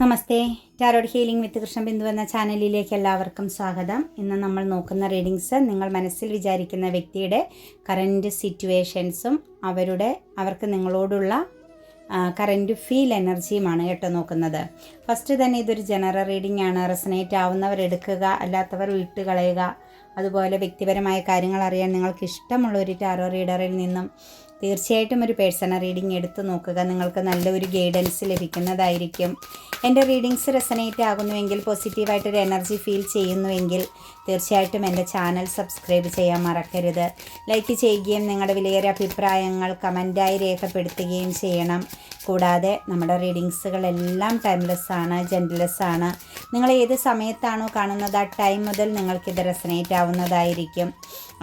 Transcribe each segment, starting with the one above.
Namaste. Tarot healing with Krishna Bindu എന്ന ചാനലിലേക്ക് എല്ലാവർക്കും സ്വാഗതം. ഇന്ന് നമ്മൾ നോക്കുന്ന റീഡിങ്സ് നിങ്ങൾ മനസ്സിൽ വിചാരിക്കുന്ന വ്യക്തിയുടെ കറന്റ് സിറ്റുവേഷൻസും അവരുടെ അവർക്ക് നിങ്ങളോടുള്ള കറന്റ് ഫീൽ എനർജിയുമാണ് കേട്ടോ നോക്കുന്നത്. ഫസ്റ്റ് തന്നെ ഇതൊരു ജനറൽ റീഡിംഗ് ആണ്. റെസനേറ്റ് ആവുന്നവർ എടുക്കുക അല്ലാത്തവർ വിട്ട് കളയുക അതുപോലെ വ്യക്തിപരമായ കാര്യങ്ങൾ അറിയാൻ നിങ്ങൾക്ക് ഇഷ്ടമുള്ള ഒരു ടാറോ റീഡറിൽ നിന്നും തീർച്ചയായിട്ടും ഒരു പേഴ്സണൽ റീഡിംഗ് എടുത്തു നോക്കുക. നിങ്ങൾക്ക് നല്ലൊരു ഗൈഡൻസ് ലഭിക്കുന്നതായിരിക്കും. എന്റെ റീഡിങ്സ് റെസനേറ്റ് ആകുന്നുവെങ്കിൽ പോസിറ്റീവായിട്ടൊരു എനർജി ഫീൽ ചെയ്യുന്നുവെങ്കിൽ തീർച്ചയായിട്ടും എന്റെ ചാനൽ സബ്സ്ക്രൈബ് ചെയ്യാൻ മറക്കരുത്. ലൈക്ക് ചെയ്യുകയും നിങ്ങളുടെ വിലയേറിയ അഭിപ്രായങ്ങൾ കമന്റായി രേഖപ്പെടുത്തുകയും ചെയ്യണം. കൂടാതെ നമ്മുടെ റീഡിങ്സുകളെല്ലാം ടൈംലെസ് ആണ് ജെന്റ്ലെസ് ആണ് നിങ്ങൾ ഏത് സമയത്താണോ കാണുന്നത് ആ ടൈം മുതൽ നിങ്ങൾക്കിത് റെസനേറ്റ് ആവുന്നതായിരിക്കും.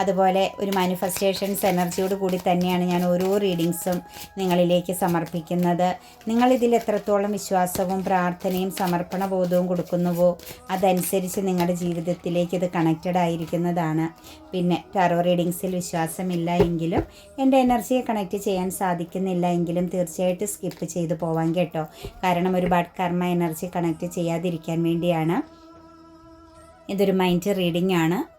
അതുപോലെ ഒരു മാനിഫെസ്റ്റേഷൻസ് എനർജിയോട് കൂടി തന്നെയാണ് ഞാൻ ഓരോ റീഡിങ്സും നിങ്ങളിലേക്ക് സമർപ്പിക്കുന്നത്. നിങ്ങളിതിൽ എത്രത്തോളം വിശ്വാസവും പ്രാർത്ഥനയും സമർപ്പണ ബോധവും കൊടുക്കുന്നുവോ അതനുസരിച്ച് നിങ്ങളുടെ ജീവിതത്തിലേക്ക് ഇത് കണക്റ്റഡ് ആയിരിക്കുന്നതാണ്. പിന്നെ ടാറോ റീഡിങ്സിൽ വിശ്വാസമില്ല എങ്കിലും എന്റെ എനർജിയെ കണക്റ്റ് ചെയ്യാൻ സാധിക്കുന്നില്ല എങ്കിലും തീർച്ചയായിട്ടും സ്കിപ്പ് ചെയ്ത് പോവാൻ കേട്ടോ. കാരണം ഒരുപാട് കർമ്മ എനർജി കണക്റ്റ് ചെയ്യാതിരിക്കാൻ വേണ്ടിയാണ്. ഇതൊരു മൈൻഡ് റീഡിംഗ് ആണ്.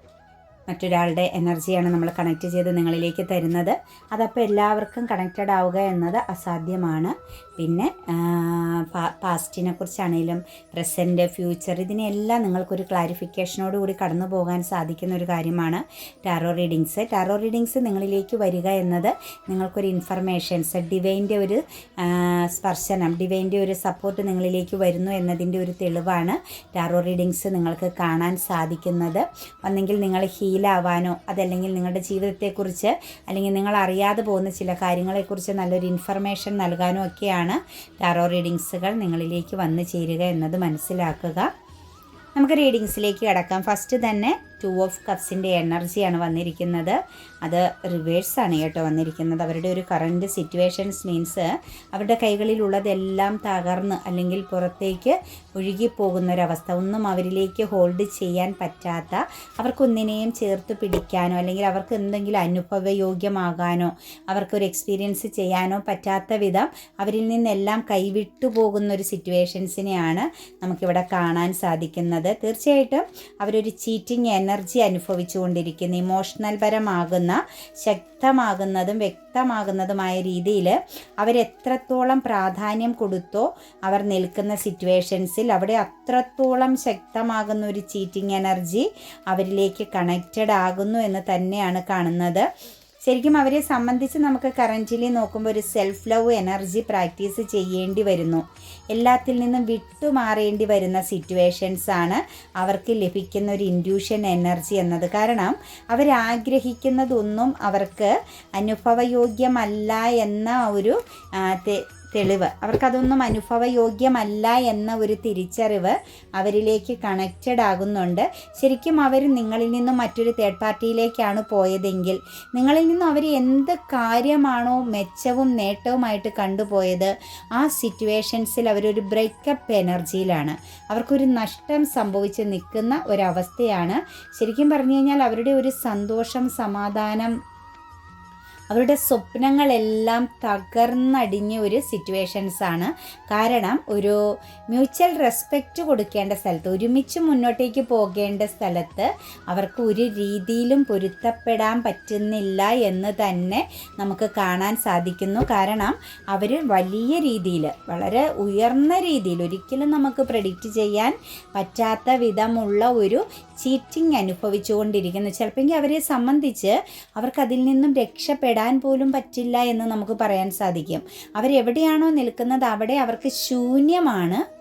മറ്റൊരാളുടെ എനർജിയാണ് നമ്മൾ കണക്റ്റ് ചെയ്ത് നിങ്ങളിലേക്ക് തരുന്നത്. അതപ്പോൾ എല്ലാവർക്കും കണക്റ്റഡ് ആവുക എന്നത് അസാധ്യമാണ്. പിന്നെ പാസ്റ്റിനെ കുറിച്ചാണെങ്കിലും പ്രസന്റ് ഫ്യൂച്ചർ ഇതിനെല്ലാം നിങ്ങൾക്കൊരു ക്ലാരിഫിക്കേഷനോട് കൂടി കടന്നു പോകാൻ സാധിക്കുന്ന ഒരു കാര്യമാണ് ടാറോ റീഡിങ്സ്. ടാറോ റീഡിങ്സ് നിങ്ങളിലേക്ക് വരിക എന്നത് നിങ്ങൾക്കൊരു ഇൻഫർമേഷൻസ് ഡിവൈന്റെ ഒരു സ്പർശനം ഡിവൈന്റെ ഒരു സപ്പോർട്ട് നിങ്ങളിലേക്ക് വരുന്നു എന്നതിന്റെ ഒരു തെളിവാണ് ടാറോ റീഡിങ്സ് നിങ്ങൾക്ക് കാണാൻ സാധിക്കുന്നത്. ഒന്നെങ്കിൽ നിങ്ങൾ ഹീലാവാനോ അതല്ലെങ്കിൽ നിങ്ങളുടെ ജീവിതത്തെക്കുറിച്ച് അല്ലെങ്കിൽ നിങ്ങൾ അറിയാതെ പോകുന്ന ചില കാര്യങ്ങളെക്കുറിച്ച് നല്ലൊരു ഇൻഫർമേഷൻ നൽകാനോ ഒക്കെയാണ് ടാറോ റീഡിങ്സുകൾ നിങ്ങളിലേക്ക് വന്നു ചേരുക എന്നത് മനസ്സിലാക്കുക. നമുക്ക് റീഡിങ്സിലേക്ക് കിടക്കാം. ഫസ്റ്റ് തന്നെ ടു ഓഫ് കപ്സിന്റെ എനർജിയാണ് വന്നിരിക്കുന്നത്. അത് റിവേഴ്സാണ് കേട്ടോ വന്നിരിക്കുന്നത്. അവരുടെ ഒരു കറണ്ട് സിറ്റുവേഷൻസ് മീൻസ് അവരുടെ കൈകളിലുള്ളതെല്ലാം തകർന്ന് അല്ലെങ്കിൽ പുറത്തേക്ക് ഒഴുകിപ്പോകുന്ന ഒരവസ്ഥ ഒന്നും അവരിലേക്ക് ഹോൾഡ് ചെയ്യാൻ പറ്റാത്ത അവർക്കൊന്നിനെയും ചേർത്ത് പിടിക്കാനോ അല്ലെങ്കിൽ അവർക്ക് എന്തെങ്കിലും അനുഭവയോഗ്യമാകാനോ അവർക്കൊരു എക്സ്പീരിയൻസ് ചെയ്യാനോ പറ്റാത്ത വിധം അവരിൽ നിന്നെല്ലാം കൈവിട്ടു പോകുന്ന ഒരു സിറ്റുവേഷൻസിനെയാണ് നമുക്കിവിടെ കാണാൻ സാധിക്കുന്നത്. തീർച്ചയായിട്ടും അവരൊരു ചീറ്റിംഗ് എനർജി അനുഭവിച്ചുകൊണ്ടിരിക്കുന്ന ഇമോഷണൽ പരമാകുന്ന ശക്തമാകുന്നതും വ്യക്തമാകുന്നതുമായ രീതിയിൽ അവരെത്രത്തോളം പ്രാധാന്യം കൊടുത്തോ അവർ നിൽക്കുന്ന സിറ്റുവേഷൻസിൽ അവിടെ അത്രത്തോളം ശക്തമാകുന്ന ഒരു ചീറ്റിംഗ് എനർജി അവരിലേക്ക് കണക്റ്റഡ് ആകുന്നു എന്ന് തന്നെയാണ് കാണുന്നത്. ശരിക്കും അവരെ സംബന്ധിച്ച് നമുക്ക് കറന്റിലി നോക്കുമ്പോൾ ഒരു സെൽഫ് ലവ് എനർജി പ്രാക്ടീസ് ചെയ്യേണ്ടി വരുന്നു. എല്ലാത്തിൽ നിന്നും വിട്ടുമാറേണ്ടി വരുന്ന സിറ്റുവേഷൻസ് ആണ് അവർക്ക് ലഭിക്കുന്ന ഒരു ഇൻഡ്യൂഷൻ എനർജി എന്നത്. കാരണം അവരാഗ്രഹിക്കുന്നതൊന്നും അവർക്ക് അനുഭവയോഗ്യമല്ല എന്ന ഒരു തെളിവ്. അവർക്കതൊന്നും അനുഭവയോഗ്യമല്ല എന്ന ഒരു തിരിച്ചറിവ് അവരിലേക്ക് കണക്റ്റഡ് ആകുന്നുണ്ട്. ശരിക്കും അവർ നിങ്ങളിൽ നിന്നും മറ്റൊരു തേർഡ് പാർട്ടിയിലേക്കാണ് പോയതെങ്കിൽ നിങ്ങളിൽ നിന്നും അവർ എന്ത് കാര്യമാണോ മെച്ചവും നേട്ടവുമായിട്ട് കണ്ടുപോയത് ആ സിറ്റുവേഷൻസിൽ അവരൊരു ബ്രേക്കപ്പ് എനർജിയിലാണ് അവർക്കൊരു നഷ്ടം സംഭവിച്ച് നിൽക്കുന്ന ഒരവസ്ഥയാണ്. ശരിക്കും പറഞ്ഞു കഴിഞ്ഞാൽ അവരുടെ ഒരു സന്തോഷം സമാധാനം അവരുടെ സ്വപ്നങ്ങളെല്ലാം തകർന്നടിഞ്ഞ ഒരു സിറ്റുവേഷൻസ് ആണ്. കാരണം ഒരു മ്യൂച്വൽ റെസ്പെക്റ്റ് കൊടുക്കേണ്ട സ്ഥലത്ത് ഒരുമിച്ച് മുന്നോട്ടേക്ക് പോകേണ്ട സ്ഥലത്ത് അവർക്ക് ഒരു രീതിയിലും പൊരുത്തപ്പെടാൻ പറ്റുന്നില്ല എന്ന് തന്നെ നമുക്ക് കാണാൻ സാധിക്കുന്നു. കാരണം അവർ വലിയ രീതിയിൽ വളരെ ഉയർന്ന രീതിയിൽ ഒരിക്കലും നമുക്ക് പ്രഡിക്റ്റ് ചെയ്യാൻ പറ്റാത്ത വിധമുള്ള ഒരു ചീറ്റിംഗ് അനുഭവിച്ചുകൊണ്ടിരിക്കുന്നു. ചിലപ്പോൾ അവരെ സംബന്ധിച്ച് അവർക്ക് അതിൽ നിന്നും രക്ഷപ്പെടാൻ പോലും പറ്റില്ല എന്ന് നമുക്ക് പറയാൻ സാധിക്കും. അവരെവിടെയാണോ നിൽക്കുന്നത് അവിടെ അവർക്ക് ശൂന്യമാണ്.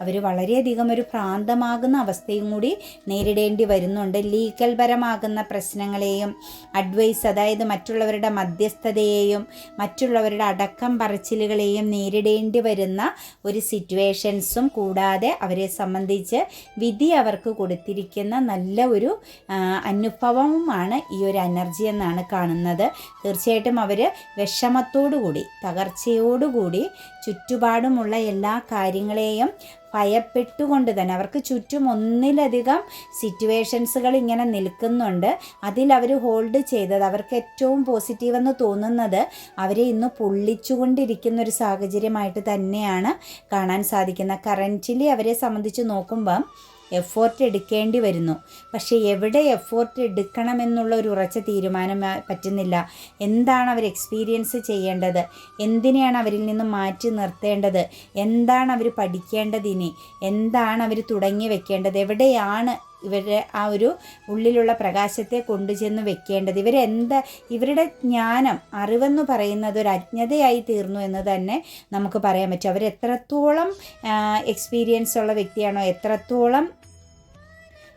അവർ വളരെയധികം ഒരു പ്രാന്തമാകുന്ന അവസ്ഥയും കൂടി നേരിടേണ്ടി വരുന്നുണ്ട്. ലീഗൽ പരമാകുന്ന പ്രശ്നങ്ങളെയും അഡ്വൈസ് അതായത് മറ്റുള്ളവരുടെ മധ്യസ്ഥതയെയും മറ്റുള്ളവരുടെ അടക്കം പറച്ചിലുകളെയും നേരിടേണ്ടി വരുന്ന ഒരു സിറ്റുവേഷൻസും കൂടാതെ അവരെ സംബന്ധിച്ച് വിധി അവർക്ക് കൊടുത്തിരിക്കുന്ന നല്ല ഒരു അനുഭവവുമാണ് ഈ ഒരു എനർജി എന്നാണ് കാണുന്നത്. തീർച്ചയായിട്ടും അവർ വിഷമത്തോടുകൂടി തകർച്ചയോടുകൂടി ചുറ്റുപാടുമുള്ള എല്ലാ കാര്യങ്ങളെയും ഭയപ്പെട്ടുകൊണ്ട് തന്നെ അവർക്ക് ചുറ്റും ഒന്നിലധികം സിറ്റുവേഷൻസുകൾ ഇങ്ങനെ നിൽക്കുന്നുണ്ട്. അതിൽ അവർ ഹോൾഡ് ചെയ്തത്. അവർക്ക് ഏറ്റവും പോസിറ്റീവ് എന്ന് തോന്നുന്നത് അവരെ ഇന്ന് പൊള്ളിച്ചുകൊണ്ടിരിക്കുന്ന ഒരു സാഹചര്യമായിട്ട് തന്നെയാണ് കാണാൻ സാധിക്കുന്നത്. കറന്റിലി അവരെ സംബന്ധിച്ച് നോക്കുമ്പം എഫോർട്ട് എടുക്കേണ്ടി വരുന്നു. പക്ഷേ എവിടെ എഫോർട്ട് എടുക്കണമെന്നുള്ള ഒരു ഉറച്ച തീരുമാനം പറ്റുന്നില്ല. എന്താണ് അവർ എക്സ്പീരിയൻസ് ചെയ്യേണ്ടത്? എന്തിനെയാണ് അവരിൽ നിന്ന് മാറ്റി നിർത്തേണ്ടത്? എന്താണ് അവർ പഠിക്കേണ്ടത് ഇനി? എന്താണ് അവർ തുടങ്ങി വെക്കേണ്ടത്? എവിടെയാണ് ഇവരുടെ ആ ഒരു ഉള്ളിലുള്ള പ്രകാശത്തെ കൊണ്ടുചെന്ന് വെക്കേണ്ടത്. ഇവരെന്താ ഇവരുടെ ജ്ഞാനം അറിവെന്ന് പറയുന്നത് ഒരു അജ്ഞതയായി തീർന്നു എന്ന് തന്നെ നമുക്ക് പറയാൻ പറ്റും. അവരെത്രത്തോളം എക്സ്പീരിയൻസ് ഉള്ള വ്യക്തിയാണോ എത്രത്തോളം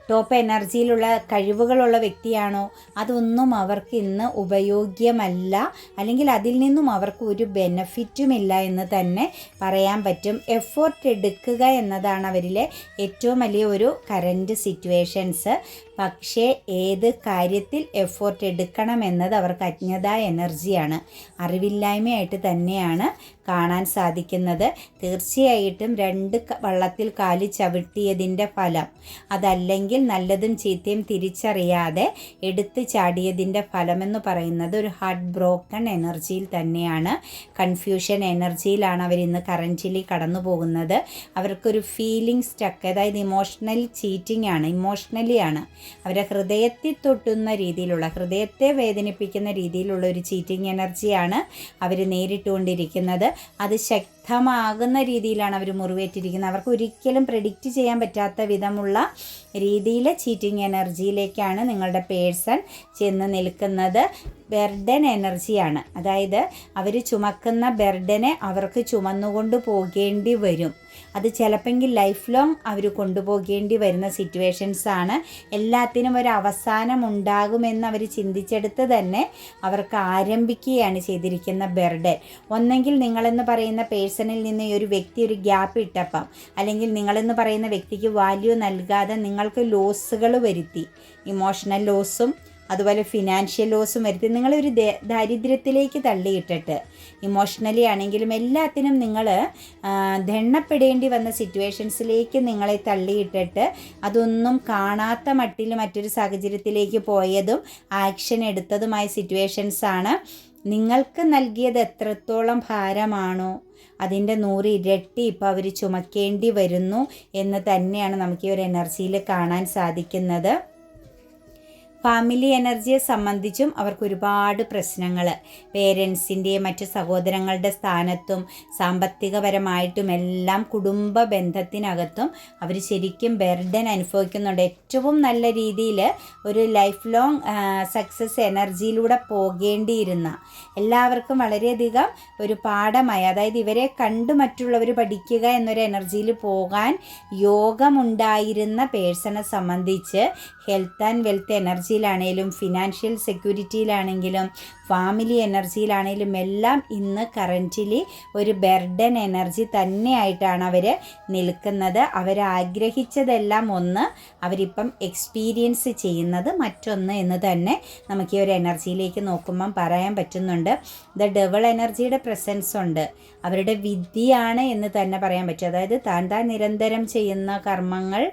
ടോപ്പ് എനർജിയിലുള്ള കഴിവുകളുള്ള വ്യക്തിയാണോ? അതൊന്നും അവർക്ക് ഇന്ന് ഉപയോഗ്യമല്ല. അല്ലെങ്കിൽ അതിൽ നിന്നും അവർക്ക് ഒരു ബെനഫിറ്റുമില്ല എന്ന് തന്നെ പറയാൻ പറ്റും. എഫോർട്ട് എടുക്കുക എന്നതാണ് അവരിലെ ഏറ്റവും വലിയ ഒരു കറന്റ് സിറ്റുവേഷൻസ് പക്ഷേ ഏത് കാര്യത്തിൽ എഫോർട്ട് എടുക്കണം എന്നത് അവർക്ക് അജ്ഞത എനർജിയാണ് അറിവില്ലായ്മയായിട്ട് തന്നെയാണ് കാണാൻ സാധിക്കുന്നത്. തീർച്ചയായിട്ടും രണ്ട് വള്ളത്തിൽ കാലി ചവിട്ടിയതിന്റെ ഫലം. അതല്ലെങ്കിൽ നല്ലതും ചീത്തയും തിരിച്ചറിയാതെ എടുത്തു ചാടിയതിന്റെ ഫലമെന്ന് പറയുന്നത് ഒരു ഹാർട്ട് ബ്രോക്കൺ എനർജിയിൽ തന്നെയാണ്. കൺഫ്യൂഷൻ എനർജിയിലാണ് അവർ ഇന്ന് കറന്റിലി കടന്നു പോകുന്നത്. അവർക്കൊരു ഫീലിംഗ് സ്റ്റക്ക് അതായത് ഇമോഷണൽ ചീറ്റിംഗ് ആണ് ഇമോഷണലി ആണ്. അവരെ ഹൃദയത്തിൽ തൊട്ടുന്ന രീതിയിലുള്ള ഹൃദയത്തെ വേദനിപ്പിക്കുന്ന രീതിയിലുള്ള ഒരു ചീറ്റിംഗ് എനർജിയാണ് അവർ നേരിട്ടുകൊണ്ടിരിക്കുന്നത്. അത് ശക്തമാകുന്ന രീതിയിലാണ് അവർ മുറിവേറ്റിരിക്കുന്നത്. അവർക്ക് ഒരിക്കലും പ്രെഡിക്റ്റ് ചെയ്യാൻ പറ്റാത്ത വിധമുള്ള രീതിയിൽ ചീറ്റിംഗ് എനർജിയിലേക്കാണ് നിങ്ങളുടെ പേഴ്സൺ ചെന്ന് നിൽക്കുന്നത്. ബെർഡൻ എനർജിയാണ്. അതായത് അവർ ചുമക്കുന്ന ബെർഡനെ അവർക്ക് ചുമന്നുകൊണ്ട് പോകേണ്ടി വരും. അത് ചിലപ്പെങ്കിൽ ലൈഫ് ലോങ് അവർ കൊണ്ടുപോകേണ്ടി വരുന്ന സിറ്റുവേഷൻസ് ആണ്. എല്ലാത്തിനും ഒരു അവസാനം ഉണ്ടാകുമെന്ന് അവർ ചിന്തിച്ചെടുത്ത് തന്നെ അവർക്ക് ആരംഭിക്കുകയാണ് ചെയ്തിരിക്കുന്ന ബെർഡൻ. ഒന്നെങ്കിൽ നിങ്ങളെന്ന് പറയുന്ന പേഴ്സണിൽ നിന്ന് ഈ ഒരു വ്യക്തി ഒരു ഗ്യാപ്പ് ഇട്ടപ്പം അല്ലെങ്കിൽ നിങ്ങളെന്ന് പറയുന്ന വ്യക്തിക്ക് വാല്യൂ നൽകാതെ നിങ്ങൾക്ക് ലോസുകൾ വരുത്തി. ഇമോഷണൽ ലോസും അതുപോലെ ഫിനാൻഷ്യൽ ലോസും വരുത്തി നിങ്ങളൊരു ദാരിദ്ര്യത്തിലേക്ക് തള്ളിയിട്ടിട്ട്. ഇമോഷണലി ആണെങ്കിലും എല്ലാത്തിനും നിങ്ങൾ ദണ്ണപ്പെടേണ്ടി വന്ന സിറ്റുവേഷൻസിലേക്ക് നിങ്ങളെ തള്ളിയിട്ടിട്ട് അതൊന്നും കാണാത്ത മട്ടിൽ മറ്റൊരു സാഹചര്യത്തിലേക്ക് പോയതും ആക്ഷൻ എടുത്തതുമായ സിറ്റുവേഷൻസാണ് നിങ്ങൾക്ക് നൽകിയത് എത്രത്തോളം ഭാരമാണോ അതിന്റെ നൂറ് ഇരട്ടി ഇപ്പോൾ അവർ ചുമക്കേണ്ടി വരുന്നു എന്ന് തന്നെയാണ് നമുക്ക് ഈ ഒരു എനർജിയിൽ കാണാൻ സാധിക്കുന്നത്. ഫാമിലി എനർജിയെ സംബന്ധിച്ചും അവർക്ക് ഒരുപാട് പ്രശ്നങ്ങൾ പേരൻസിന്റെ മറ്റു സഹോദരങ്ങളുടെ സ്ഥാനത്തും സാമ്പത്തികപരമായിട്ടും എല്ലാം കുടുംബ ബന്ധത്തിനകത്തും അവർ ശരിക്കും ബെർഡൻ അനുഭവിക്കുന്നുണ്ട്. ഏറ്റവും നല്ല രീതിയിൽ ഒരു ലൈഫ് ലോങ് സക്സസ് എനർജിയിലൂടെ പോകേണ്ടിയിരുന്ന എല്ലാവർക്കും വളരെയധികം ഒരു പാഠമായി അതായത് ഇവരെ കണ്ട് മറ്റുള്ളവർ പഠിക്കുക എന്നൊരു എനർജിയിൽ പോകാൻ യോഗമുണ്ടായിരുന്ന പേഴ്സണെ സംബന്ധിച്ച് ഹെൽത്ത് ആൻഡ് വെൽത്ത് എനർജിയിലാണേലും ഫിനാൻഷ്യൽ സെക്യൂരിറ്റിയിലാണെങ്കിലും ഫാമിലി എനർജിയിലാണേലും എല്ലാം ഇന്ന് കറന്റിലി ഒരു ബെർഡൻ എനർജി തന്നെയായിട്ടാണ് അവർ നിൽക്കുന്നത്. അവർ ആഗ്രഹിച്ചതെല്ലാം ഒന്ന് അവരിപ്പം എക്സ്പീരിയൻസ് ചെയ്യുന്നത് മറ്റൊന്ന് എന്ന് തന്നെ നമുക്ക് ഈ ഒരു എനർജിയിലേക്ക് നോക്കുമ്പം പറയാൻ പറ്റുന്നുണ്ട്. ദ ഡബിൾ എനർജിയുടെ പ്രസൻസ് ഉണ്ട്. അവരുടെ വിധിയാണ് എന്ന് തന്നെ പറയാൻ പറ്റും. അതായത് താൻ താൻ നിരന്തരം ചെയ്യുന്ന കർമ്മങ്ങൾ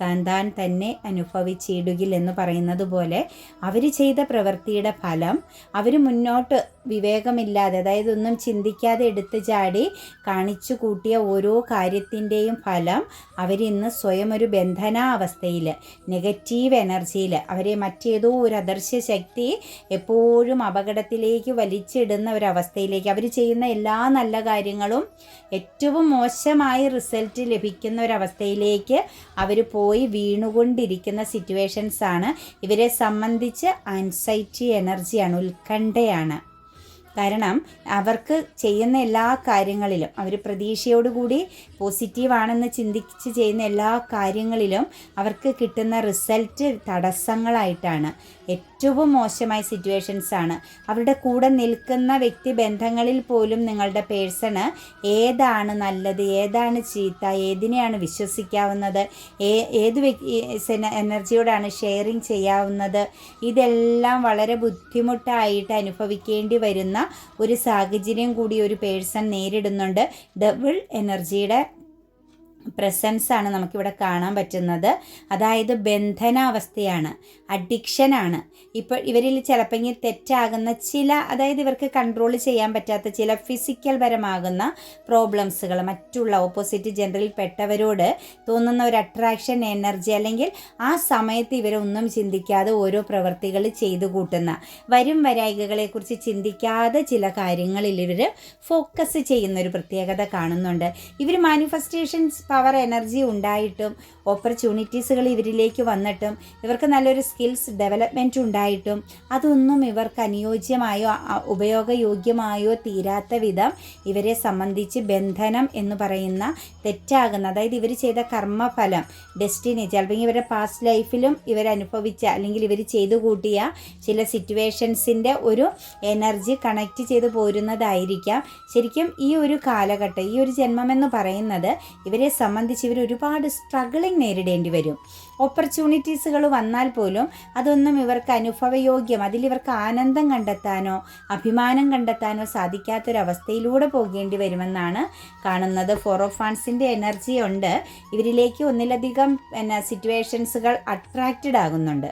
താൻ താൻ തന്നെ അനുഭവിച്ചിടുകിൽ എന്ന് പറയുന്നത് പോലെ അവർ ചെയ്ത പ്രവൃത്തിയുടെ ഫലം അവർ മുന്നോട്ട് വിവേകമില്ലാതെ അതായത് ഒന്നും ചിന്തിക്കാതെ എടുത്തു ചാടി കാണിച്ചു കൂട്ടിയ ഓരോ കാര്യത്തിന്റെയും ഫലം അവരിന്ന് സ്വയം ഒരു ബന്ധനാവസ്ഥയിൽ നെഗറ്റീവ് എനർജിയിൽ അവരെ മറ്റേതോ ഒരു അദർശ്യ ശക്തി എപ്പോഴും അപകടത്തിലേക്ക് വലിച്ചിടുന്ന ഒരവസ്ഥയിലേക്ക് അവർ ചെയ്യുന്ന എല്ലാ നല്ല കാര്യങ്ങളും ഏറ്റവും മോശമായ റിസൾട്ട് ലഭിക്കുന്ന ഒരവസ്ഥയിലേക്ക് അവർ പോയി വീണുകൊണ്ടിരിക്കുന്ന സിറ്റുവേഷൻസാണ് ഇവരെ സംബന്ധിച്ച് ആൻസൈറ്റി എനർജിയാണ് ഉത്കണ്ഠയാണ് കാരണം അവർക്ക് ചെയ്യുന്ന എല്ലാ കാര്യങ്ങളിലും അവർ പ്രതീക്ഷയോടുകൂടി പോസിറ്റീവാണെന്ന് ചിന്തിച്ച് ചെയ്യുന്ന എല്ലാ കാര്യങ്ങളിലും അവർക്ക് കിട്ടുന്ന റിസൾട്ട് തടസ്സങ്ങളായിട്ടാണ്. ഏറ്റവും മോശമായ സിറ്റുവേഷൻസ് ആണ്. അവരുടെ കൂടെ നിൽക്കുന്ന വ്യക്തി ബന്ധങ്ങളിൽ പോലും നിങ്ങളുടെ പേഴ്സണ് ഏതാണ് നല്ലത് ഏതാണ് ചീത്ത ഏതിനെയാണ് വിശ്വസിക്കാവുന്നത് ഏ ഏത് എനർജിയോടാണ് ഷെയറിങ് ചെയ്യാവുന്നത്. ഇതെല്ലാം വളരെ ബുദ്ധിമുട്ടായിട്ട് അനുഭവിക്കേണ്ടി വരുന്ന ഒരു സാഹചര്യം കൂടി ഒരു പേഴ്സൺ നേരിടുന്നുണ്ട്. ഡബിൾ എനർജിയുടെ പ്രസൻസ് ആണ് നമുക്കിവിടെ കാണാൻ പറ്റുന്നത്. അതായത് ബന്ധനാവസ്ഥയാണ് അഡിക്ഷനാണ്. ഇപ്പോൾ ഇവരിൽ ചിലപ്പോൾ തെറ്റാകുന്ന ചില അതായത് ഇവർക്ക് കൺട്രോൾ ചെയ്യാൻ പറ്റാത്ത ചില ഫിസിക്കൽ പരമാകുന്ന പ്രോബ്ലംസുകൾ മറ്റുള്ള ഓപ്പോസിറ്റ് ജെൻഡറിൽ പെട്ടവരോട് തോന്നുന്ന ഒരു അട്രാക്ഷൻ എനർജി അല്ലെങ്കിൽ ആ സമയത്ത് ഇവരൊന്നും ചിന്തിക്കാതെ ഓരോ പ്രവൃത്തികൾ ചെയ്തു കൂട്ടുന്ന വരും വരായികകളെക്കുറിച്ച് ചിന്തിക്കാതെ ചില കാര്യങ്ങളിൽ ഇവർ ഫോക്കസ് ചെയ്യുന്ന ഒരു പ്രത്യേകത കാണുന്നുണ്ട്. ഇവർ മാനിഫെസ്റ്റേഷൻസ് പവർ എനർജി ഉണ്ടായിട്ടും ഓപ്പർച്യൂണിറ്റീസുകൾ ഇവരിലേക്ക് വന്നിട്ടും ഇവർക്ക് നല്ലൊരു സ്കിൽസ് ഡെവലപ്മെന്റ് ഉണ്ടായിട്ടും അതൊന്നും ഇവർക്ക് അനുയോജ്യമായോ ഉപയോഗയോഗ്യമായോ തീരാത്ത വിധം ഇവരെ സംബന്ധിച്ച് ബന്ധനം എന്ന് പറയുന്ന തെറ്റാകുന്ന അതായത് ഇവർ ചെയ്ത കർമ്മഫലം ഡെസ്റ്റിനി ചിലപ്പോൾ ഇവരുടെ പാസ്റ്റ് ലൈഫിലും ഇവരനുഭവിച്ച അല്ലെങ്കിൽ ഇവർ ചെയ്തു കൂട്ടിയ ചില സിറ്റുവേഷൻസിന്റെ ഒരു എനർജി കണക്റ്റ് ചെയ്ത് പോരുന്നതായിരിക്കാം. ശരിക്കും ഈ ഒരു കാലഘട്ടം ഈ ഒരു ജന്മമെന്ന് പറയുന്നത് ഇവരെ സംബന്ധിച്ച് ഇവർ ഒരുപാട് സ്ട്രഗിളിങ് നേരിടേണ്ടി വരും. ഓപ്പർച്യൂണിറ്റീസുകൾ വന്നാൽ പോലും അതൊന്നും ഇവർക്ക് അനുഭവയോഗ്യം അതിലിവർക്ക് ആനന്ദം കണ്ടെത്താനോ അഭിമാനം കണ്ടെത്താനോ സാധിക്കാത്തൊരവസ്ഥയിലൂടെ പോകേണ്ടി വരുമെന്നാണ് കാണുന്നത്. ഫോറോഫാൻസിന്റെ എനർജി ഉണ്ട് ഇവരിലേക്ക് ഒന്നിലധികം പിന്നെ സിറ്റുവേഷൻസുകൾ അട്രാക്റ്റഡ് ആകുന്നുണ്ട്.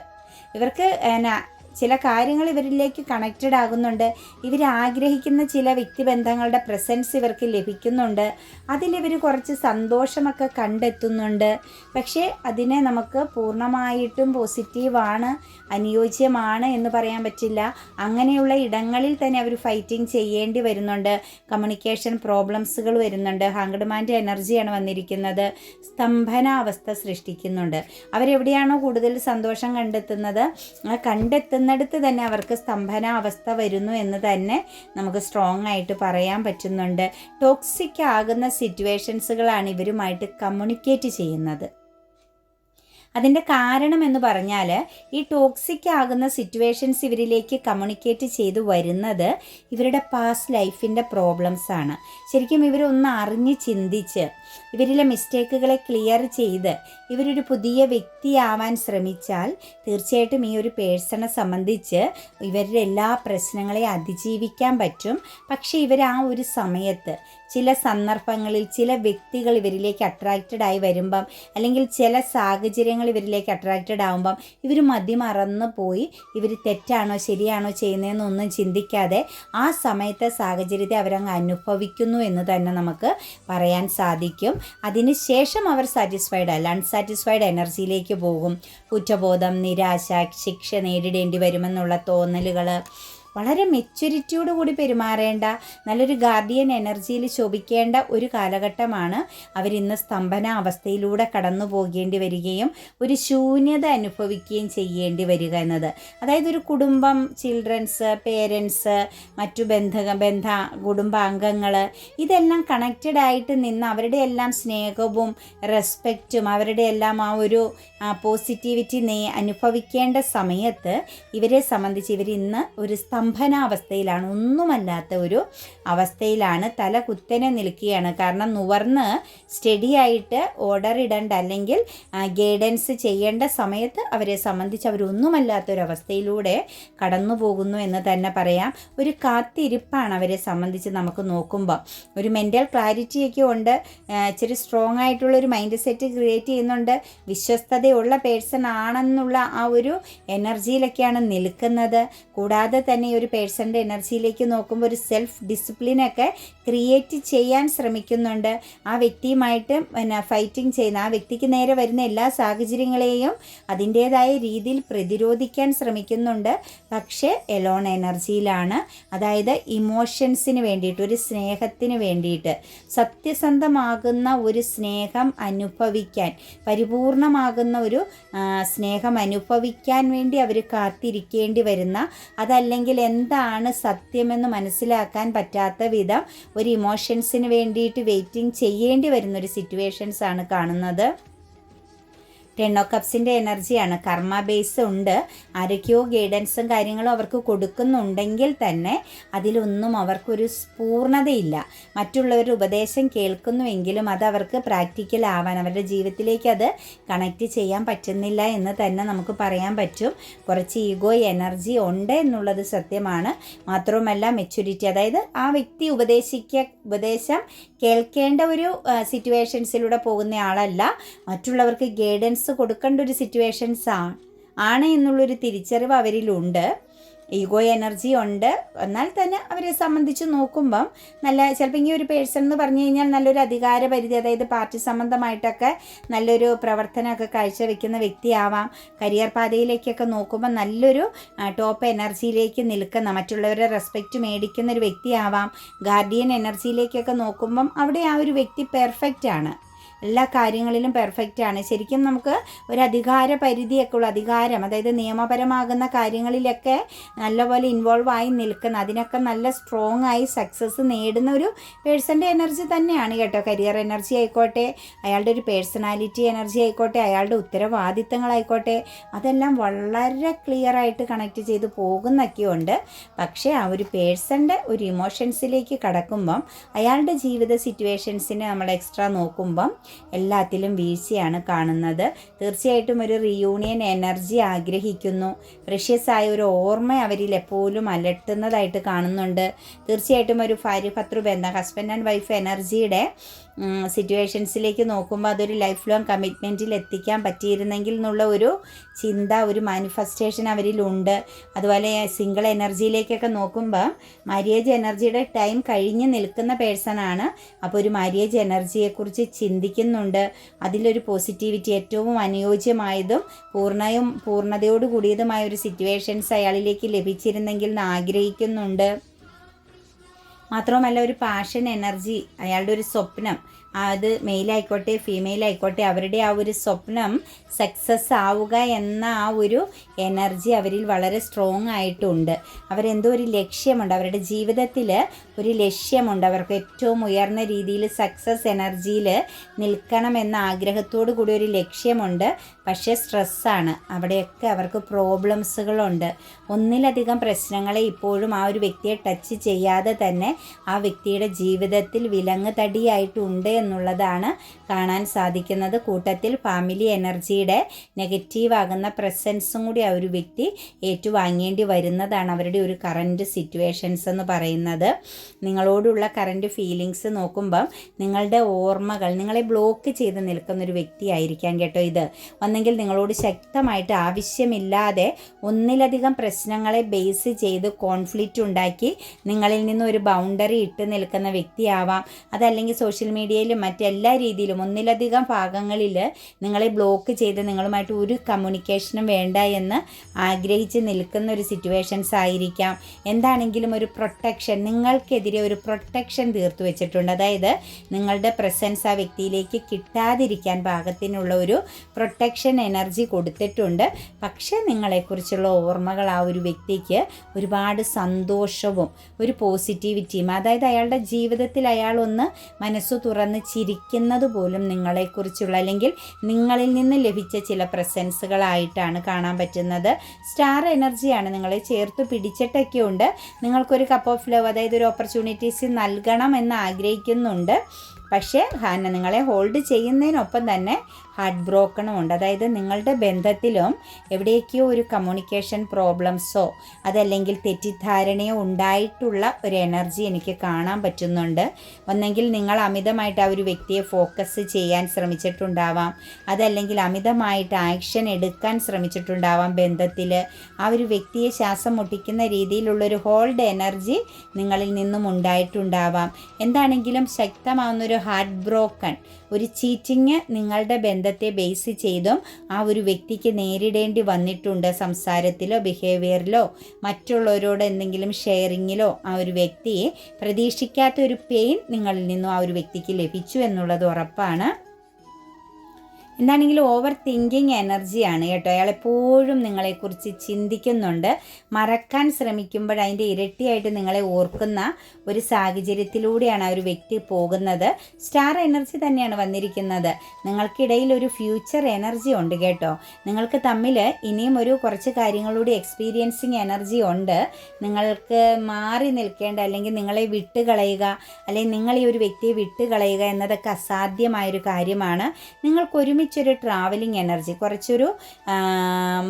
ഇവർക്ക് എന്നാ ചില കാര്യങ്ങൾ ഇവരിലേക്ക് കണക്റ്റഡ് ആകുന്നുണ്ട്. ഇവർ ആഗ്രഹിക്കുന്ന ചില വ്യക്തിബന്ധങ്ങളുടെ പ്രസൻസ് ഇവർക്ക് ലഭിക്കുന്നുണ്ട്. അതിലിവർ കുറച്ച് സന്തോഷമൊക്കെ കണ്ടെത്തുന്നുണ്ട്. പക്ഷേ അതിനെ നമുക്ക് പൂർണമായിട്ടും പോസിറ്റീവാണ് അനുയോജ്യമാണ് എന്ന് പറയാൻ പറ്റില്ല. അങ്ങനെയുള്ള ഇടങ്ങളിൽ തന്നെ അവർ ഫൈറ്റിംഗ് ചെയ്യേണ്ടി വരുന്നുണ്ട്. കമ്മ്യൂണിക്കേഷൻ പ്രോബ്ലംസുകൾ വരുന്നുണ്ട്. ഹാങ്കഡ്മാന്റെ എനർജിയാണ് വന്നിരിക്കുന്നത്. സ്തംഭനാവസ്ഥ സൃഷ്ടിക്കുന്നുണ്ട്. അവരെവിടെയാണോ കൂടുതൽ സന്തോഷം കണ്ടെത്തുന്നത്? ആ കണ്ടെത്തുന്നിടത്ത് തന്നെ അവർക്ക് സ്തംഭനാവസ്ഥ വരുന്നു എന്ന് തന്നെ നമുക്ക് സ്ട്രോങ് ആയിട്ട് പറയാൻ പറ്റുന്നുണ്ട്. ടോക്സിക് ആകുന്ന സിറ്റുവേഷൻസുകളാണ് ഇവരുമായിട്ട് കമ്മ്യൂണിക്കേറ്റ് ചെയ്യുന്നത്. അതിന്റെ കാരണം എന്ന് പറഞ്ഞാൽ ഈ ടോക്സിക് ആകുന്ന സിറ്റുവേഷൻസ് ഇവരിലേക്ക് കമ്മ്യൂണിക്കേറ്റ് ചെയ്ത് വരുന്നത് ഇവരുടെ പാസ്റ്റ് ലൈഫിന്റെ ആണ്. ശരിക്കും ഇവരൊന്ന് അറിഞ്ഞ് ചിന്തിച്ച് ഇവരിലെ മിസ്റ്റേക്കുകളെ ക്ലിയർ ചെയ്ത് ഇവരൊരു പുതിയ വ്യക്തിയാവാൻ ശ്രമിച്ചാൽ തീർച്ചയായിട്ടും ഈ ഒരു പേഴ്സണെ സംബന്ധിച്ച് ഇവരുടെ എല്ലാ പ്രശ്നങ്ങളെ അതിജീവിക്കാൻ പറ്റും. പക്ഷേ ഇവർ ആ ഒരു സമയത്ത് ചില സന്ദർഭങ്ങളിൽ ചില വ്യക്തികൾ ഇവരിലേക്ക് അട്രാക്റ്റഡ് ആയി വരുമ്പം അല്ലെങ്കിൽ ചില സാഹചര്യങ്ങൾ ഇവരിലേക്ക് അട്രാക്റ്റഡ് ആകുമ്പം ഇവർ മതിമറന്ന് പോയി ഇവർ തെറ്റാണോ ശരിയാണോ ചെയ്യുന്നതെന്നൊന്നും ചിന്തിക്കാതെ ആ സമയത്തെ സാഹചര്യത്തെ അവരങ്ങ് അനുഭവിക്കുന്നു എന്ന് തന്നെ നമുക്ക് പറയാൻ സാധിക്കും. അതിനുശേഷം അവർ സാറ്റിസ്ഫൈഡ് അല്ല. അൺസാറ്റിസ്ഫൈഡ് എനർജിയിലേക്ക് പോകും. കുറ്റബോധം നിരാശ ശിക്ഷ നേരിടേണ്ടി വരുമെന്നുള്ള തോന്നലുകൾ വളരെ മെച്യൂരിറ്റിയോട് കൂടി പെരുമാറേണ്ട നല്ലൊരു ഗാർഡിയൻ എനർജിയിൽ ശോഭിക്കേണ്ട ഒരു കാലഘട്ടമാണ് അവരിന്ന് സ്തംഭന അവസ്ഥയിലൂടെ കടന്നു പോകേണ്ടി വരികയും ഒരു ശൂന്യത അനുഭവിക്കുകയും ചെയ്യേണ്ടി വരിക എന്നത്. അതായത് ഒരു കുടുംബം ചിൽഡ്രൻസ് പേരൻസ് മറ്റു ബന്ധ ബന്ധ കുടുംബാംഗങ്ങൾ ഇതെല്ലാം കണക്റ്റഡ് ആയിട്ട് നിന്ന് അവരുടെ എല്ലാം സ്നേഹവും റെസ്പെക്റ്റും അവരുടെ എല്ലാം ആ ഒരു പോസിറ്റിവിറ്റി അനുഭവിക്കേണ്ട സമയത്ത് ഇവരെ സംബന്ധിച്ച് ഇവർ ഇന്ന് ഒരു സ്തംഭനാവസ്ഥയിലാണ് ഒന്നുമല്ലാത്ത ഒരു അവസ്ഥയിലാണ് തല കുത്തനെ നിൽക്കുകയാണ്. കാരണം നുവർന്ന് സ്റ്റഡി ആയിട്ട് ഓർഡർ ഇടേണ്ട അല്ലെങ്കിൽ ഗൈഡൻസ് ചെയ്യേണ്ട സമയത്ത് അവരെ സംബന്ധിച്ച് അവരൊന്നുമല്ലാത്തൊരവസ്ഥയിലൂടെ കടന്നു പോകുന്നു എന്ന് തന്നെ പറയാം. ഒരു കാത്തിരിപ്പാണ് അവരെ സംബന്ധിച്ച് നമുക്ക് നോക്കുമ്പോൾ ഒരു മെന്റൽ ക്ലാരിറ്റിയൊക്കെ ഉണ്ട്. ഇച്ചിരി സ്ട്രോങ് ആയിട്ടുള്ള ഒരു മൈൻഡ് സെറ്റ് ക്രിയേറ്റ് ചെയ്യുന്നുണ്ട്. വിശ്വസ്തതയുള്ള പേഴ്സൺ ആണെന്നുള്ള ആ ഒരു എനർജിയിലൊക്കെയാണ് നിൽക്കുന്നത്. കൂടാതെ തന്നെ ഒരു പേഴ്സണിന്റെ എനർജിയിലേക്ക് നോക്കുമ്പോൾ ഒരു സെൽഫ് ഡിസിപ്ലിനൊക്കെ ക്രിയേറ്റ് ചെയ്യാൻ ശ്രമിക്കുന്നുണ്ട്. ആ വ്യക്തിയുമായിട്ട് പിന്നെ ഫൈറ്റിംഗ് ചെയ്യുന്ന ആ വ്യക്തിക്ക് നേരെ വരുന്ന എല്ലാ സാഹചര്യങ്ങളെയും അതിന്റേതായ രീതിയിൽ പ്രതിരോധിക്കാൻ ശ്രമിക്കുന്നുണ്ട്. പക്ഷേ എലോൺ എനർജിയിലാണ്. അതായത് ഇമോഷൻസിന് വേണ്ടിയിട്ട് ഒരു സ്നേഹത്തിന് വേണ്ടിയിട്ട്. സത്യസന്ധമാകുന്ന ഒരു സ്നേഹം അനുഭവിക്കാൻ പരിപൂർണമാകുന്ന ഒരു സ്നേഹം അനുഭവിക്കാൻ വേണ്ടി അവർ കാത്തിരിക്കേണ്ടി വരുന്ന അതല്ലെങ്കിൽ എന്താണ് സത്യമെന്ന് മനസ്സിലാക്കാൻ പറ്റാത്ത വിധം ഒരു ഇമോഷൻസിന് വേണ്ടിയിട്ട് വെയിറ്റിംഗ് ചെയ്യേണ്ടി വരുന്ന ഒരു സിറ്റുവേഷൻസ് ആണ് കാണുന്നത്. ടെൻ ഓ കപ്സിന്റെ എനർജിയാണ് കർമ്മ ബേസ് ഉണ്ട്. ആരൊക്കെയോ ഗൈഡൻസും കാര്യങ്ങളും അവർക്ക് കൊടുക്കുന്നുണ്ടെങ്കിൽ തന്നെ അതിലൊന്നും അവർക്കൊരു പൂർണതയില്ല. മറ്റുള്ളവരുടെ ഉപദേശം കേൾക്കുന്നുവെങ്കിലും അത് അവർക്ക് പ്രാക്ടിക്കൽ ആവാൻ അവരുടെ ജീവിതത്തിലേക്ക് അത് കണക്റ്റ് ചെയ്യാൻ പറ്റുന്നില്ല എന്ന് തന്നെ നമുക്ക് പറയാൻ പറ്റും. കുറച്ച് ഈഗോ എനർജി ഉണ്ട് എന്നുള്ളത് സത്യമാണ്. മാത്രവുമല്ല മെച്യൂരിറ്റി അതായത് ആ വ്യക്തി ഉപദേശിക്ക ഉപദേശം കേൾക്കേണ്ട ഒരു സിറ്റുവേഷൻസിലൂടെ പോകുന്ന ആളല്ല. മറ്റുള്ളവർക്ക് ഗൈഡൻസ് കൊടുക്കേണ്ട ഒരു സിറ്റുവേഷൻസ് ആണ് എന്നുള്ളൊരു തിരിച്ചറിവ് അവരിലുണ്ട്. ഈഗോ എനർജി ഉണ്ട്. എന്നാൽ തന്നെ അവരെ സംബന്ധിച്ച് നോക്കുമ്പം നല്ല ചിലപ്പോൾ ഈ ഒരു പേഴ്സൺ എന്ന് പറഞ്ഞു കഴിഞ്ഞാൽ നല്ലൊരു അധികാര പരിധി അതായത് പാർട്ടി സംബന്ധമായിട്ടൊക്കെ നല്ലൊരു പ്രവർത്തനമൊക്കെ കാഴ്ചവെക്കുന്ന വ്യക്തിയാവാം. കരിയർ പാതയിലേക്കൊക്കെ നോക്കുമ്പോൾ നല്ലൊരു ടോപ്പ് എനർജിയിലേക്ക് നിൽക്കുന്ന മറ്റുള്ളവരെ റെസ്പെക്റ്റ് മേടിക്കുന്ന ഒരു വ്യക്തിയാവാം. ഗാർഡിയൻ എനർജിയിലേക്കൊക്കെ നോക്കുമ്പം അവിടെ ആ ഒരു വ്യക്തി പെർഫെക്റ്റ് ആണ് എല്ലാ കാര്യങ്ങളിലും പെർഫെക്റ്റ് ആണ്. ശരിക്കും നമുക്ക് ഒരു അധികാര പരിധിയൊക്കെ ഉള്ള അധികാരം അതായത് നിയമപരമാകുന്ന കാര്യങ്ങളിലൊക്കെ നല്ലപോലെ ഇൻവോൾവ് ആയി നിൽക്കുന്ന അതിനൊക്കെ നല്ല സ്ട്രോങ് ആയി സക്സസ് നേടുന്ന ഒരു പേഴ്സന്റെ എനർജി തന്നെയാണ് കേട്ടോ. കരിയർ എനർജി ആയിക്കോട്ടെ അയാളുടെ ഒരു പേഴ്സണാലിറ്റി എനർജി ആയിക്കോട്ടെ അയാളുടെ ഉത്തരവാദിത്തങ്ങളായിക്കോട്ടെ അതെല്ലാം വളരെ ക്ലിയർ ആയിട്ട് കണക്ട് ചെയ്ത് പോകുന്നൊക്കെയുണ്ട് പക്ഷേ ആ ഒരു പേഴ്സന്റെ ഒരു ഇമോഷൻസിലേക്ക് കടക്കുമ്പം അയാളുടെ ജീവിത സിറ്റുവേഷൻസിനെ നമ്മൾ എക്സ്ട്രാ നോക്കുമ്പം എല്ലാത്തിലും വീഴ്ചയാണ് കാണുന്നത്. തീർച്ചയായിട്ടും ഒരു റിയൂണിയൻ എനർജി ആഗ്രഹിക്കുന്നു. പ്രഷ്യസ് ആയ ഒരു ഓർമ്മ അവരിൽ എപ്പോഴും അലട്ടുന്നതായിട്ട് കാണുന്നുണ്ട്. തീർച്ചയായിട്ടും ഒരു ഭാര്യ ഭർത്തൃ ബന്ധം ഹസ്ബൻഡ് ആൻഡ് വൈഫ് എനർജിയുടെ സിറ്റുവേഷൻസിലേക്ക് നോക്കുമ്പോൾ അതൊരു ലൈഫ് ലോങ് കമ്മിറ്റ്മെന്റിൽ എത്തിക്കാൻ പറ്റിയിരുന്നെങ്കിൽ എന്നുള്ള ഒരു ചിന്ത ഒരു മാനിഫെസ്റ്റേഷൻ അവരിലുണ്ട്. അതുപോലെ സിംഗിൾ എനർജിയിലേക്കൊക്കെ നോക്കുമ്പോൾ മാര്യേജ് എനർജിയുടെ ടൈം കഴിഞ്ഞ് നിൽക്കുന്ന പേഴ്സണാണ് അപ്പോൾ ഒരു മാര്യേജ് എനർജിയെക്കുറിച്ച് ചിന്തിക്കുന്നുണ്ട്. അതിലൊരു പോസിറ്റിവിറ്റി ഏറ്റവും അനുയോജ്യമായതും പൂർണയും പൂർണതയോട് കൂടിയതുമായ ഒരു സിറ്റുവേഷൻസ് അയാളിലേക്ക് ലഭിച്ചിരുന്നെങ്കിൽ എന്ന് ആഗ്രഹിക്കുന്നുണ്ട്. മാത്രവുമല്ല ഒരു പാഷൻ എനർജി അയാളുടെ ഒരു സ്വപ്നം അത് മെയിലായിക്കോട്ടെ ഫീമെയിൽ ആയിക്കോട്ടെ അവരുടെ ആ ഒരു സ്വപ്നം സക്സസ് ആവുക എന്ന ആ ഒരു എനർജി അവരിൽ വളരെ സ്ട്രോങ് ആയിട്ടുണ്ട്. അവരെന്തോ ഒരു ലക്ഷ്യമുണ്ട്. അവരുടെ ജീവിതത്തിൽ ഒരു ലക്ഷ്യമുണ്ട്. അവർക്ക് ഏറ്റവും ഉയർന്ന രീതിയിൽ സക്സസ് എനർജിയിൽ നിൽക്കണം എന്ന ആഗ്രഹത്തോടു കൂടി ഒരു ലക്ഷ്യമുണ്ട്. പക്ഷേ സ്ട്രെസ്സാണ് അവിടെയൊക്കെ അവർക്ക് പ്രോബ്ലംസുകളുണ്ട് ഒന്നിലധികം പ്രശ്നങ്ങളെ ഇപ്പോഴും ആ ഒരു വ്യക്തിയെ ടച്ച് ചെയ്യാതെ തന്നെ ആ വ്യക്തിയുടെ ജീവിതത്തിൽ വിലങ്ങ് തടിയായിട്ടുണ്ട് എന്നുള്ളതാണ് കാണാൻ സാധിക്കുന്നത്. കൂട്ടത്തിൽ ഫാമിലി എനർജിയുടെ നെഗറ്റീവ് ആകുന്ന പ്രസൻസും കൂടി ആ ഒരു വ്യക്തി ഏറ്റുവാങ്ങേണ്ടി വരുന്നതാണ് അവരുടെ ഒരു കറന്റ് സിറ്റുവേഷൻസ് എന്ന് പറയുന്നത്. നിങ്ങളോടുള്ള കറന്റ് ഫീലിങ്സ് നോക്കുമ്പം നിങ്ങളുടെ ഓർമ്മകൾ നിങ്ങളെ ബ്ലോക്ക് ചെയ്ത് നിൽക്കുന്ന ഒരു വ്യക്തിയായിരിക്കാം കേട്ടോ ഇത്. ഒന്നെങ്കിൽ നിങ്ങളോട് ശക്തമായിട്ട് ആവശ്യമില്ലാതെ ഒന്നിലധികം പ്രശ്നങ്ങളെ ബേസ് ചെയ്ത് കോൺഫ്ലിക്റ്റ് ഉണ്ടാക്കി നിങ്ങളിൽ നിന്ന് ഒരു ബൗണ്ടറി ഇട്ട് നിൽക്കുന്ന വ്യക്തിയാവാം. അതല്ലെങ്കിൽ സോഷ്യൽ മീഡിയയിൽ മറ്റെല്ലാ രീതിയിലും ഒന്നിലധികം ഭാഗങ്ങളിൽ നിങ്ങളെ ബ്ലോക്ക് ചെയ്ത് നിങ്ങളുമായിട്ട് ഒരു കമ്മ്യൂണിക്കേഷനും വേണ്ട എന്ന് ആഗ്രഹിച്ച് നിൽക്കുന്ന ഒരു സിറ്റുവേഷൻസ് ആയിരിക്കാം. എന്താണെങ്കിലും ഒരു പ്രൊട്ടക്ഷൻ നിങ്ങൾക്കെതിരെ ഒരു പ്രൊട്ടക്ഷൻ തീർത്തു വെച്ചിട്ടുണ്ട്. അതായത് നിങ്ങളുടെ പ്രസൻസ് ആ വ്യക്തിയിലേക്ക് കിട്ടാതിരിക്കാൻ പാകത്തിനുള്ള ഒരു പ്രൊട്ടക്ഷൻ എനർജി കൊടുത്തിട്ടുണ്ട്. പക്ഷേ നിങ്ങളെക്കുറിച്ചുള്ള ഓർമ്മകൾ ആ ഒരു വ്യക്തിക്ക് ഒരുപാട് സന്തോഷവും ഒരു പോസിറ്റിവിറ്റിയും അതായത് അയാളുടെ ജീവിതത്തിൽ അയാളൊന്ന് മനസ്സ് തുറന്ന് ചിരിക്കുന്നത് പോലും നിങ്ങളെക്കുറിച്ചുള്ള അല്ലെങ്കിൽ നിങ്ങളിൽ നിന്ന് ലഭിച്ച ചില പ്രസൻസുകളായിട്ടാണ് കാണാൻ പറ്റുന്നത്. സ്റ്റാർ എനർജിയാണ് നിങ്ങളെ ചേർത്ത് പിടിച്ചിട്ടൊക്കെ ഉണ്ട്. നിങ്ങൾക്കൊരു കപ്പ് ഓഫ് ലവ് അതായത് ഒരു ഓപ്പർച്യൂണിറ്റീസ് നൽകണം എന്ന് ആഗ്രഹിക്കുന്നുണ്ട്. പക്ഷേ ഹാന നിങ്ങളെ ഹോൾഡ് ചെയ്യുന്നതിനൊപ്പം തന്നെ ഹാർട്ട് ബ്രോക്കണും ഉണ്ട്. അതായത് നിങ്ങളുടെ ബന്ധത്തിലും എവിടേക്കോ ഒരു കമ്മ്യൂണിക്കേഷൻ പ്രോബ്ലംസോ അതല്ലെങ്കിൽ തെറ്റിദ്ധാരണയോ ഉണ്ടായിട്ടുള്ള ഒരു എനർജി എനിക്ക് കാണാൻ പറ്റുന്നുണ്ട്. ഒന്നെങ്കിൽ നിങ്ങൾ അമിതമായിട്ട് ആ ഒരു വ്യക്തിയെ ഫോക്കസ് ചെയ്യാൻ ശ്രമിച്ചിട്ടുണ്ടാവാം. അതല്ലെങ്കിൽ അമിതമായിട്ട് ആക്ഷൻ എടുക്കാൻ ശ്രമിച്ചിട്ടുണ്ടാവാം ബന്ധത്തിൽ ആ ഒരു വ്യക്തിയെ ശ്വാസം മുട്ടിക്കുന്ന രീതിയിലുള്ളൊരു ഹോൾഡ് എനർജി നിങ്ങളിൽ നിന്നും ഉണ്ടായിട്ടുണ്ടാവാം. എന്താണെങ്കിലും ശക്തമാവുന്നൊരു ഹാർട്ട് ബ്രോക്കൺ ഒരു ചീറ്റിങ് നിങ്ങളുടെ ബന്ധത്തെ ബേസ് ചെയ്തും ആ ഒരു വ്യക്തിക്ക് നേരിടേണ്ടി വന്നിട്ടുണ്ട് സംസാരത്തിലോ ബിഹേവിയറിലോ മറ്റുള്ളവരോട് എന്തെങ്കിലും ഷെയറിങ്ങിലോ ആ ഒരു വ്യക്തിയെ പ്രതീക്ഷിക്കാത്ത ഒരു പെയിൻ നിങ്ങളിൽ നിന്നും ആ ഒരു വ്യക്തിക്ക് ലഭിച്ചു എന്നുള്ളത് ഉറപ്പാണ്. എന്താണെങ്കിലും ഓവർ തിങ്കിങ് എനർജിയാണ് കേട്ടോ. അയാൾ എപ്പോഴും നിങ്ങളെക്കുറിച്ച് ചിന്തിക്കുന്നുണ്ട്. മറക്കാൻ ശ്രമിക്കുമ്പോൾ അതിന്റെ ഇരട്ടിയായിട്ട് നിങ്ങളെ ഓർക്കുന്ന ഒരു സാഹചര്യത്തിലൂടെയാണ് ആ ഒരു വ്യക്തി പോകുന്നത്. സ്റ്റാർ എനർജി തന്നെയാണ് വന്നിരിക്കുന്നത്. നിങ്ങൾക്കിടയിൽ ഒരു ഫ്യൂച്ചർ എനർജി ഉണ്ട് കേട്ടോ. നിങ്ങൾക്ക് തമ്മിൽ ഇനിയും ഒരു കുറച്ച് കാര്യങ്ങളുടെ എക്സ്പീരിയൻസിങ് എനർജി ഉണ്ട്. നിങ്ങൾക്ക് മാറി നിൽക്കേണ്ട അല്ലെങ്കിൽ നിങ്ങളെ വിട്ടുകളയുക അല്ലെങ്കിൽ നിങ്ങൾ ഈ ഒരു വ്യക്തിയെ വിട്ടുകളയുക എന്നതൊക്കെ അസാധ്യമായൊരു കാര്യമാണ്. നിങ്ങൾക്ക് ഒരുമിച്ചൊരു ട്രാവലിംഗ് എനർജി കുറച്ചൊരു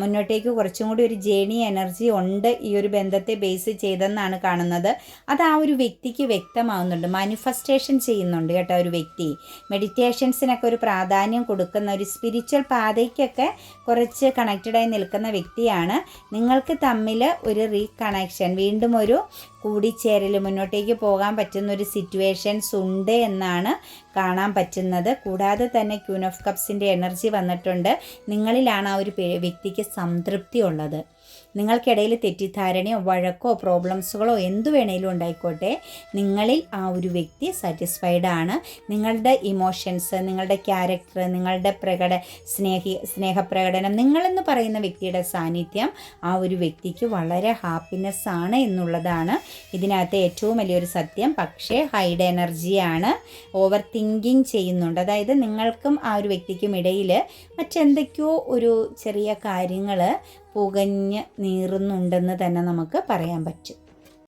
മുന്നോട്ടേക്ക് കുറച്ചും കൂടി ഒരു ജേണി എനർജി ഉണ്ട് ഈ ഒരു ബന്ധത്തെ ബേസ് ചെയ്തെന്നാണ് കാണുന്നത്. അത് ആ ഒരു വ്യക്തിക്ക് വ്യക്തമാവുന്നുണ്ട്. മാനിഫെസ്റ്റേഷൻ ചെയ്യുന്നുണ്ട് കേട്ടോ ഒരു വ്യക്തി. മെഡിറ്റേഷൻസിനൊക്കെ ഒരു പ്രാധാന്യം കൊടുക്കുന്ന ഒരു സ്പിരിച്വൽ പാതയ്ക്കൊക്കെ കുറച്ച് കണക്റ്റഡായി നിൽക്കുന്ന വ്യക്തിയാണ്. നിങ്ങൾക്ക് തമ്മിൽ ഒരു റീകണക്ഷൻ വീണ്ടും ഒരു കൂടിച്ചേരൽ മുന്നോട്ടേക്ക് പോകാൻ പറ്റുന്ന ഒരു സിറ്റുവേഷൻസ് ഉണ്ട് എന്നാണ് കാണാൻ പറ്റുന്നത്. കൂടാതെ തന്നെ ക്യൂൻ ഓഫ് കപ്സിന്റെ എനർജി വന്നിട്ടുണ്ട്. നിങ്ങളിലാണ് ആ ഒരു വ്യക്തിക്ക് സംതൃപ്തി ഉള്ളത്. നിങ്ങൾക്കിടയിൽ തെറ്റിദ്ധാരണയോ വഴക്കോ പ്രോബ്ലംസുകളോ എന്തു വേണേലും ഉണ്ടായിക്കോട്ടെ. നിങ്ങളിൽ ആ ഒരു വ്യക്തി സാറ്റിസ്ഫൈഡ് ആണ്. നിങ്ങളുടെ ഇമോഷൻസ് നിങ്ങളുടെ ക്യാരക്ടർ നിങ്ങളുടെ പ്രകട സ്നേഹി സ്നേഹപ്രകടനം നിങ്ങളെന്ന് പറയുന്ന വ്യക്തിയുടെ സാന്നിധ്യം ആ ഒരു വ്യക്തിക്ക് വളരെ ഹാപ്പിനെസ് ആണ് എന്നുള്ളതാണ്. ഇതിനകത്ത് ഏറ്റവും വലിയൊരു സത്യം പക്ഷേ ഹൈഡ് എനർജിയാണ് ഓവർ തിങ്കിങ് ചെയ്യുന്നുണ്ട്. അതായത് നിങ്ങൾക്കും ആ ഒരു വ്യക്തിക്കും ഇടയിൽ മറ്റെന്തൊക്കെയോ ഒരു ചെറിയ കാര്യങ്ങൾ പുകഞ്ഞ് നീറുന്നുണ്ടെന്ന് തന്നെ നമുക്ക് പറയാൻ പറ്റും.